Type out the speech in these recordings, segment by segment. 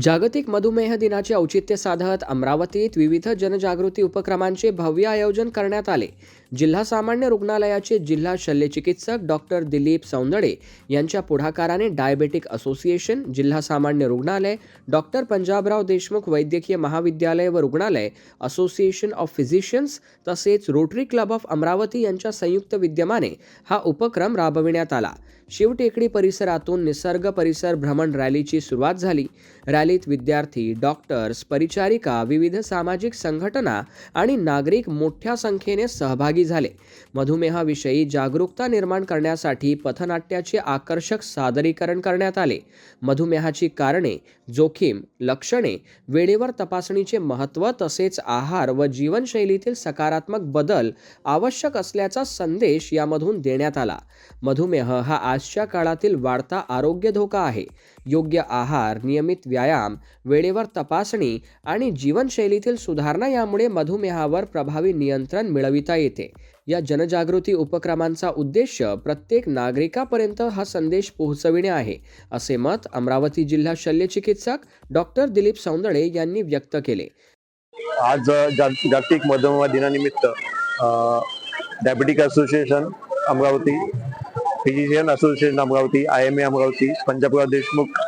जागतिक मधुमेह दिनाचे औचित्य साधत अमरावतीत विविध जनजागृती उपक्रमांचे भव्य आयोजन करण्यात आले. जिल्हा सामान्य रुग्णालयाचे जिल्हा शल्यचिकित्सक डॉक्टर दिलीप सौंदडे यांच्या पुढाकाराने डायबेटिक असोसिएशन जिल्हा सामान्य रुग्णालय डॉक्टर पंजाबराव देशमुख वैद्यकीय महाविद्यालय व रुग्णालय असोसिएशन ऑफ फिजिशियन्स तसेच रोटरी क्लब ऑफ अमरावती यांच्या संयुक्त विद्यमाने हा उपक्रम राबविण्यात आला. शिवटेकडी परिसरातून निसर्ग परिसर भ्रमण रॅलीची सुरुवात झाली. रॅलीत विद्यार्थी डॉक्टर्स परिचारिका विविध सामाजिक संघटना आणि नागरिक मोठ्या संख्येने सहभागी झाले. मधुमेहाविषयी जागरूकता निर्माण करण्यासाठी पथनाट्याचे आकर्षक सादरीकरण करण्यात आले. मधुमेहाची कारणे जोखीम लक्षणे वेळेवर तपासणीचे महत्त्व तसेच आहार व जीवनशैलीतील सकारात्मक बदल आवश्यक असल्याचा संदेश यामधून देण्यात आला. मधुमेह हा आजच्या काळातील वाढता आरोग्य धोका आहे. योग्य आहार नियमित व्यायाम वेळेवर तपासणी आणि जीवनशैलीतील सुधारणा यामुळे मधुमेहावर प्रभावी नियंत्रण मिळविता येते. या जनजागृती उपक्रमांचा उद्देश प्रत्येक नागरिकापर्यंत हा संदेश पोहोचविणे आहे असे मत अमरावती जिल्हा शल्यचिकित्सक डॉक्टर दिलीप सौंदळे यांनी व्यक्त केले. आज जागतिक मधुमेह दिनानिमित्त diabetic association Amravati physician association Amravati I M A Amravati Panjabrao Deshmukh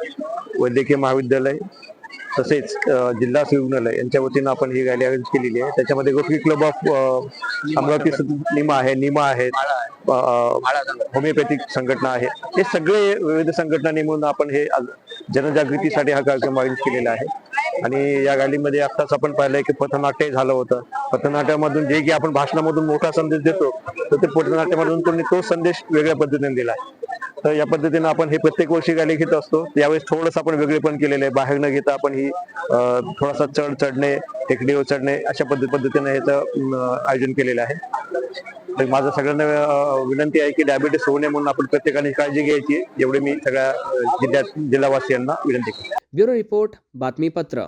वैद्यकीय महाविद्यालय तसेच जिल्हा रुग्णालय यांच्या वतीनं आपण ही रॅली अरेंज केलेली आहे. त्याच्यामध्ये rotary club of Amravati Nima आहे निमा आहेत. होमिओपॅथिक संघटना आहे. हे सगळे विविध संघटना नेमून आपण हे जनजागृतीसाठी हा कार्यक्रम आयोजित केलेला आहे. आणि या रॅलीमध्ये आत्ताच आपण पाहिलंय की पथनाट्य झालं होतं. पथनाट्यामधून जे की आपण भाषणामधून मोठा संदेश देतो तर ते पथनाट्यामधून त्यांनी तो संदेश वेगळ्या पद्धतीने दिला. तर या पद्धतीने आपण हे प्रत्येक वर्षी रॅली घेत असतो. यावेळेस थोडंसं आपण वेगळेपण केलेलं आहे. बाहेर न घेता आपण ही थोडासा चढ चढणे टेकडीवर चढणे अशा पद्धत पद्धतीने याचं आयोजन केलेलं आहे. तर माझं सगळ्यांना विनंती आहे की डायबिटीस होऊ नये म्हणून आपण प्रत्येकाने काळजी घ्यायची. एवढे मी सगळ्या जिल्ह्यात जिल्हावासियांना विनंती करतो. ब्युरो रिपोर्ट बातमीपत्र.